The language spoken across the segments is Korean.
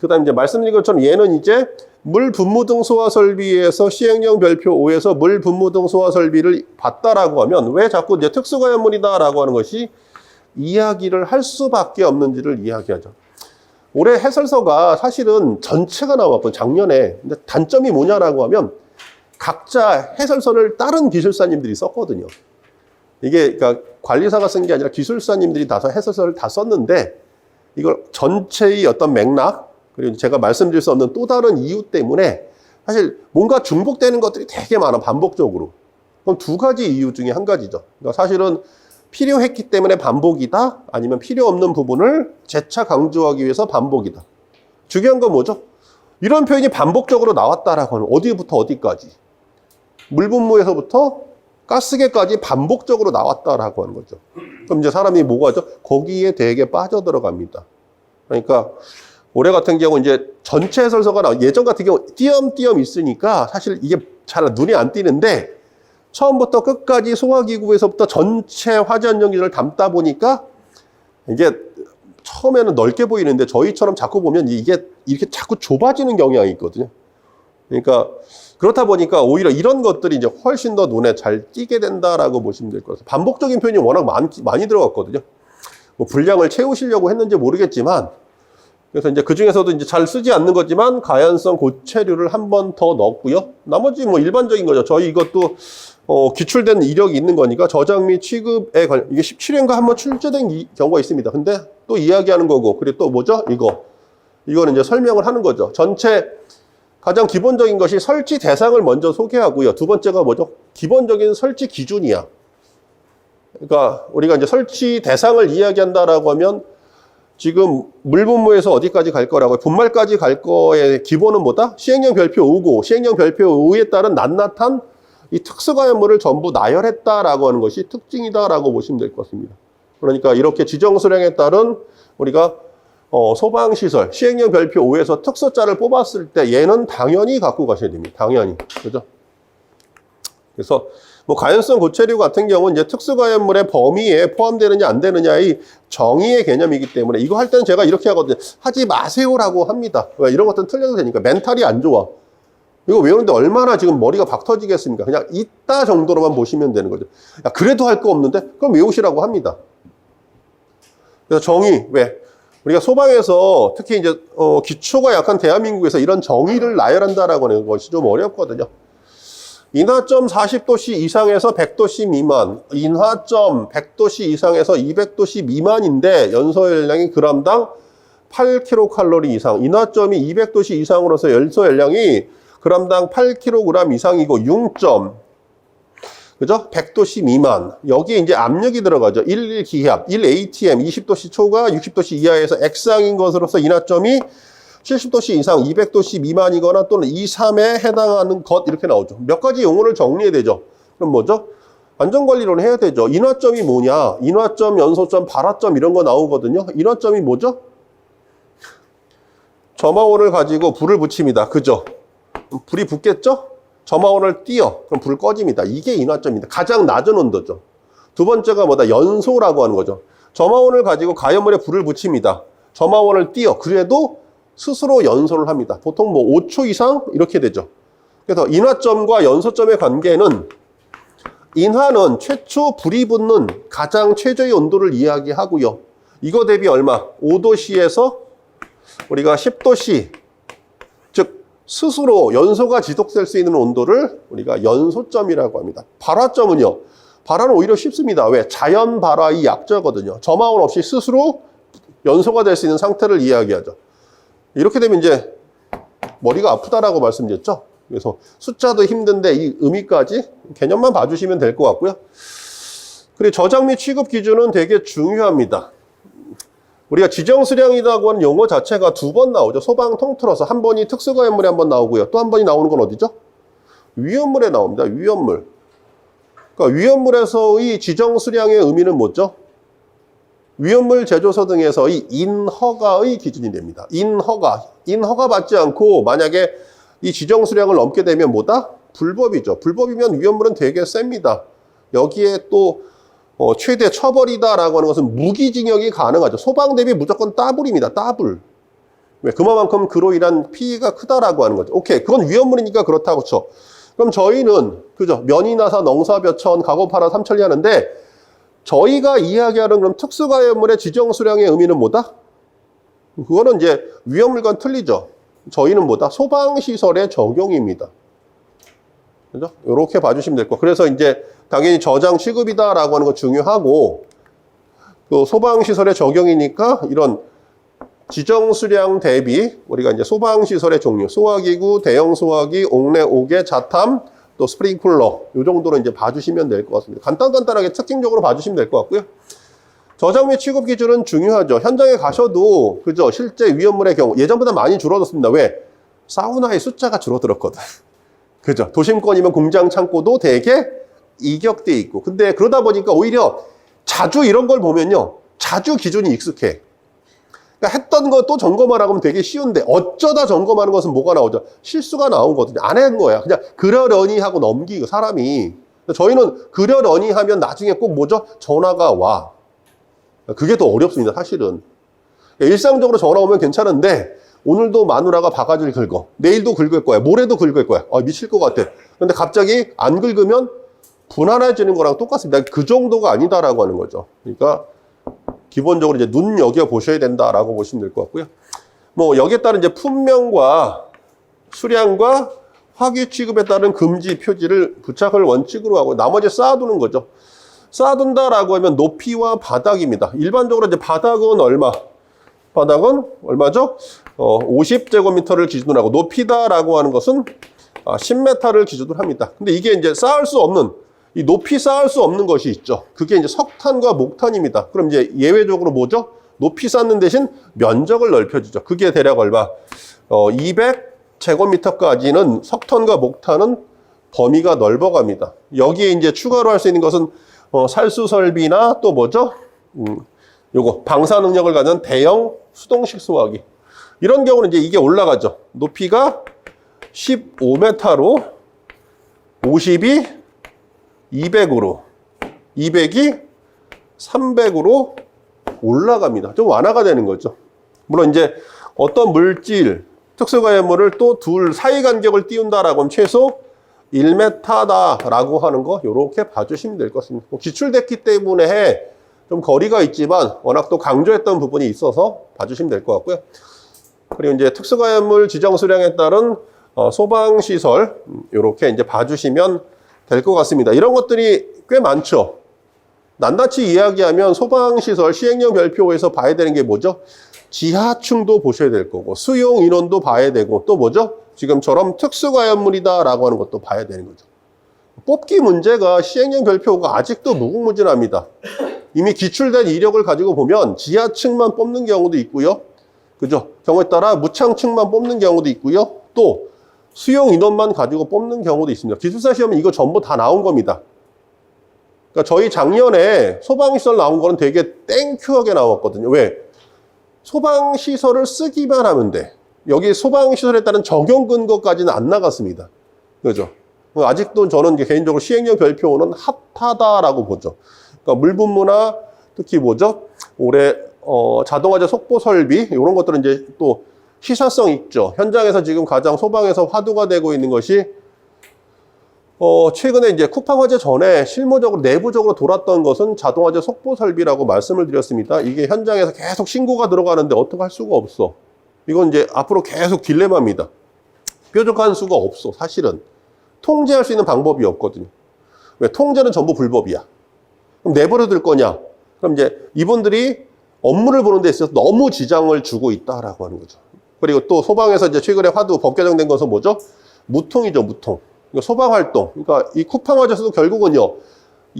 그 다음에 이제 말씀드린 것처럼 얘는 이제 물 분무 등 소화 설비에서 시행령 별표 5에서 물 분무 등 소화 설비를 봤다라고 하면 왜 자꾸 이제 특수가연물이다라고 하는 것이 이야기를 할 수밖에 없는지를 이야기하죠. 올해 해설서가 사실은 전체가 나왔고 작년에 근데 단점이 뭐냐라고 하면 각자 해설서를 다른 기술사님들이 썼거든요. 이게 그러니까 관리사가 쓴 게 아니라 기술사님들이 다 해설서를 다 썼는데 이걸 전체의 어떤 맥락 그리고 제가 말씀드릴 수 없는 또 다른 이유 때문에 사실 뭔가 중복되는 것들이 되게 많아 반복적으로. 그럼 두 가지 이유 중에 한 가지죠. 그러니까 사실은 필요했기 때문에 반복이다 아니면 필요 없는 부분을 재차 강조하기 위해서 반복이다. 중요한 건 뭐죠? 이런 표현이 반복적으로 나왔다라고 하는 어디부터 어디까지 물분무에서부터 가스계까지 반복적으로 나왔다라고 하는 거죠. 그럼 이제 사람이 뭐가 하죠? 거기에 되게 빠져들어갑니다. 그러니까 올해 같은 경우 이제 전체 해설서가 나 예전 같은 경우 띄엄띄엄 있으니까 사실 이게 잘 눈이 안 띄는데 처음부터 끝까지 소화기구에서부터 전체 화재안전기를 담다 보니까 이게 처음에는 넓게 보이는데 저희처럼 자꾸 보면 이게 이렇게 자꾸 좁아지는 경향이 있거든요. 그러니까 그렇다 보니까 오히려 이런 것들이 이제 훨씬 더 눈에 잘 띄게 된다라고 보시면 될 것 같아요. 반복적인 표현이 워낙 많, 많이 들어갔거든요. 뭐 분량을 채우시려고 했는지 모르겠지만 그래서 이제 그 중에서도 이제 잘 쓰지 않는 거지만 가연성 고체류를 한 번 더 넣었고요. 나머지 뭐 일반적인 거죠. 저희 이것도 어, 기출된 이력이 있는 거니까 저장 및 취급에 관련 이게 17회인가 한번 출제된 이- 경우가 있습니다. 근데 또 이야기하는 거고 그리고 또 뭐죠? 이거 이거는 이제 설명을 하는 거죠. 전체 가장 기본적인 것이 설치 대상을 먼저 소개하고요. 두 번째가 뭐죠? 기본적인 설치 기준이야. 그러니까 우리가 이제 설치 대상을 이야기한다라고 하면 지금 물분무에서 어디까지 갈 거라고 분말까지 갈 거의 기본은 뭐다? 시행령 별표 5고 시행령 별표 5에 따른 낱낱한 이 특수가연물을 전부 나열했다라고 하는 것이 특징이다라고 보시면 될 것 같습니다. 그러니까 이렇게 지정 수량에 따른 우리가 어, 소방시설 시행령 별표 5에서 특수자를 뽑았을 때 얘는 당연히 갖고 가셔야 됩니다. 당연히. 그죠? 그래서 뭐 가연성 고체류 같은 경우는 이제 특수가연물의 범위에 포함되느냐 안 되느냐의 정의의 개념이기 때문에 이거 할 때는 제가 이렇게 하거든요. 하지 마세요라고 합니다. 왜 이런 것들은 틀려도 되니까 멘탈이 안 좋아. 이거 외우는데 얼마나 지금 머리가 박 터지겠습니까? 그냥 있다 정도로만 보시면 되는 거죠. 야, 그래도 할 거 없는데? 그럼 외우시라고 합니다. 그래서 정의, 왜? 우리가 소방에서 특히 이제, 어, 기초가 약한 대한민국에서 이런 정의를 나열한다라고 하는 것이 좀 어렵거든요. 인하점 40도씨 이상에서 100도씨 미만, 인하점 100도씨 이상에서 200도씨 미만인데 연소 열량이 그람당 8kcal 이상, 인하점이 200도씨 이상으로서 연소 열량이 그람당 8kg 이상이고 6점, 그죠? 100도씨 미만. 여기에 이제 압력이 들어가죠. 1 기압, 1 ATM, 20도씨 초과 60도씨 이하에서 액상인 것으로서 인하점이 70도씨 이상, 200도씨 미만이거나 또는 2, 3에 해당하는 것 이렇게 나오죠. 몇 가지 용어를 정리해야 되죠. 그럼 뭐죠? 안전관리론 해야 되죠. 인화점이 뭐냐? 인화점, 연소점, 발화점 이런 거 나오거든요. 인화점이 뭐죠? 점화원을 가지고 불을 붙입니다. 그죠? 불이 붙겠죠? 점화원을 띄어. 그럼 불 꺼집니다. 이게 인화점입니다. 가장 낮은 온도죠. 두 번째가 뭐다? 연소라고 하는 거죠. 점화원을 가지고 가연물에 불을 붙입니다. 점화원을 띄어. 그래도 스스로 연소를 합니다. 보통 뭐 5초 이상 이렇게 되죠. 그래서 인화점과 연소점의 관계는 인화는 최초 불이 붙는 가장 최저의 온도를 이야기하고요. 이거 대비 얼마? 5도씨에서 우리가 10도씨, 즉 스스로 연소가 지속될 수 있는 온도를 우리가 연소점이라고 합니다. 발화점은요. 발화는 오히려 쉽습니다. 왜? 자연 발화의 약자거든요. 점화원 없이 스스로 연소가 될 수 있는 상태를 이야기하죠. 이렇게 되면 이제 머리가 아프다라고 말씀드렸죠. 그래서 숫자도 힘든데 이 의미까지 개념만 봐주시면 될 것 같고요. 그리고 저장 및 취급 기준은 되게 중요합니다. 우리가 지정 수량이라고 하는 용어 자체가 두 번 나오죠. 소방 통틀어서 한 번이 특수가연물에 한 번 나오고요. 또 한 번이 나오는 건 어디죠? 위험물에 나옵니다. 위험물. 그러니까 위험물에서의 지정 수량의 의미는 뭐죠? 위험물 제조소 등에서 이 인허가의 기준이 됩니다. 인허가. 인허가 받지 않고 만약에 이 지정 수량을 넘게 되면 뭐다? 불법이죠. 불법이면 위험물은 되게 셉니다. 여기에 또 어, 최대 처벌이다라고 하는 것은 무기징역이 가능하죠. 소방 대비 무조건 따블입니다. 따블. 왜? 그만큼 그로 인한 피해가 크다라고 하는 거죠. 오케이. 그건 위험물이니까 그렇다고 쳐. 그럼 저희는, 그죠? 면이나사, 농사벼천, 가고파라, 삼천리 하는데, 저희가 이야기하는 그럼 특수가염물의 지정 수량의 의미는 뭐다? 그거는 이제 위험물과는 틀리죠. 저희는 뭐다? 소방시설의 적용입니다. 그죠? 이렇게 봐주시면 될 거. 그래서 이제 당연히 저장 취급이다라고 하는 거 중요하고, 그 소방시설의 적용이니까 이런 지정 수량 대비 우리가 이제 소방 시설의 종류, 소화기구, 대형 소화기, 옥내 옥외 자탐, 또 스프링클러 이 정도로 이제 봐주시면 될 것 같습니다. 간단 간단하게 특징적으로 봐주시면 될 것 같고요. 저장 및 취급 기준은 중요하죠. 현장에 가셔도 그죠 실제 위험물의 경우 예전보다 많이 줄어들었습니다. 왜? 사우나의 숫자가 줄어들었거든. 그죠? 도심권이면 공장 창고도 되게 이격돼 있고. 근데 그러다 보니까 오히려 자주 이런 걸 보면요. 자주 기준이 익숙해. 그러니까 했던 거또 점검하라고 하면 되게 쉬운데 어쩌다 점검하는 것은 뭐가 나오죠? 실수가 나오거든요. 안 한 거야. 그냥 그러려니 하고 넘기고 사람이. 저희는 그러려니 하면 나중에 꼭 뭐죠? 전화가 와. 그게 더 어렵습니다. 사실은. 일상적으로 전화 오면 괜찮은데 오늘도 마누라가 바가지를 긁어. 내일도 긁을 거야. 모레도 긁을 거야. 아, 미칠 것 같아. 근데 갑자기 안 긁으면 분한해지는 거랑 똑같습니다. 그 정도가 아니다라고 하는 거죠. 그러니까 기본적으로 이제 눈 여겨 보셔야 된다라고 보시면 될 것 같고요. 뭐 여기에 따른 이제 품명과 수량과 화기 취급에 따른 금지 표지를 부착을 원칙으로 하고 나머지 쌓아두는 거죠. 쌓아둔다라고 하면 높이와 바닥입니다. 일반적으로 이제 바닥은 얼마? 바닥은 얼마죠? 어, 50제곱미터를 기준으로 하고 높이다라고 하는 것은 아, 10m를 기준으로 합니다. 근데 이게 이제 쌓을 수 없는 이 높이 쌓을 수 없는 것이 있죠. 그게 이제 석탄과 목탄입니다. 그럼 이제 예외적으로 뭐죠? 높이 쌓는 대신 면적을 넓혀주죠. 그게 대략 얼마? 어, 200 제곱미터까지는 석탄과 목탄은 범위가 넓어갑니다. 여기에 이제 추가로 할 수 있는 것은 어, 살수 설비나 또 뭐죠? 음, 요거 방사 능력을 가진 대형 수동식 소화기. 이런 경우는 이제 이게 올라가죠. 높이가 15m로 50이 200으로 200이 300으로 올라갑니다. 좀 완화가 되는 거죠. 물론 이제 어떤 물질, 특수가염물을 또 둘 사이 간격을 띄운다라고 하면 최소 1m다라고 하는 거 이렇게 봐주시면 될 것 같습니다. 뭐 기출됐기 때문에 좀 거리가 있지만 워낙 또 강조했던 부분이 있어서 봐주시면 될 것 같고요. 그리고 이제 특수가염물 지정 수량에 따른 어, 소방시설 이렇게 이제 봐주시면 될 것 같습니다. 이런 것들이 꽤 많죠. 낱낱이 이야기하면 소방시설 시행령 별표에서 봐야 되는 게 뭐죠? 지하층도 보셔야 될 거고 수용 인원도 봐야 되고 또 뭐죠? 지금처럼 특수가연물이다라고 하는 것도 봐야 되는 거죠. 뽑기 문제가 시행령 별표가 아직도 무궁무진합니다. 이미 기출된 이력을 가지고 보면 지하층만 뽑는 경우도 있고요. 그죠? 경우에 따라 무창층만 뽑는 경우도 있고요. 또 수용 인원만 가지고 뽑는 경우도 있습니다. 기술사 시험은 이거 전부 다 나온 겁니다. 그러니까 저희 작년에 소방시설 나온 거는 되게 땡큐하게 나왔거든요. 왜? 소방시설을 쓰기만 하면 돼. 여기 소방시설에 따른 적용 근거까지는 안 나갔습니다. 그죠? 아직도 저는 개인적으로 시행령 별표는 핫하다라고 보죠. 그러니까 물분무나 특히 뭐죠? 올해 어, 자동화재 속보 설비 이런 것들은 이제 또 시사성 있죠. 현장에서 지금 가장 소방에서 화두가 되고 있는 것이 어, 최근에 이제 쿠팡 화재 전에 실무적으로 내부적으로 돌았던 것은 자동화재 속보 설비라고 말씀을 드렸습니다. 이게 현장에서 계속 신고가 들어가는데 어떻게 할 수가 없어. 이건 이제 앞으로 계속 딜레마입니다. 뾰족한 수가 없어, 사실은. 통제할 수 있는 방법이 없거든요. 왜? 통제는 전부 불법이야. 그럼 내버려 둘 거냐? 그럼 이제 이분들이 업무를 보는 데 있어서 너무 지장을 주고 있다라고 하는 거죠. 그리고 또 소방에서 이제 최근에 화두 법 개정된 것은 뭐죠? 무통이죠, 무통. 그러니까 소방 활동. 그러니까 이 쿠팡 화재에서도 결국은요,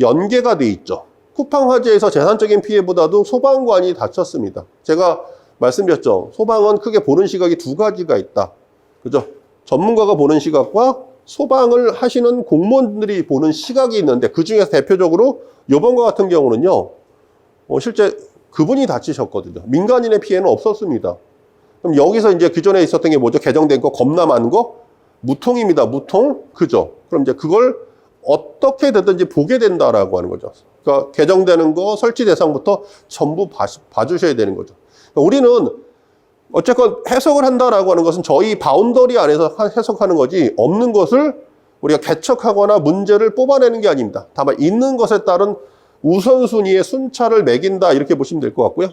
연계가 돼 있죠. 쿠팡 화재에서 재산적인 피해보다도 소방관이 다쳤습니다. 제가 말씀드렸죠. 소방은 크게 보는 시각이 두 가지가 있다. 그죠? 전문가가 보는 시각과 소방을 하시는 공무원들이 보는 시각이 있는데 그 중에서 대표적으로 요번과 같은 경우는요, 어, 실제 그분이 다치셨거든요. 민간인의 피해는 없었습니다. 그럼 여기서 이제 기존에 있었던 게 뭐죠? 개정된 거 많은 거 무통입니다. 무통 그죠? 그럼 이제 그걸 어떻게 되든지 보게 된다라고 하는 거죠. 그러니까 개정되는 거 설치 대상부터 전부 봐, 봐주셔야 되는 거죠. 그러니까 우리는 어쨌건 해석을 한다라고 하는 것은 저희 바운더리 안에서 하- 해석하는 거지 없는 것을 우리가 개척하거나 문제를 뽑아내는 게 아닙니다. 다만 있는 것에 따른 우선순위의 순차를 매긴다 이렇게 보시면 될 것 같고요.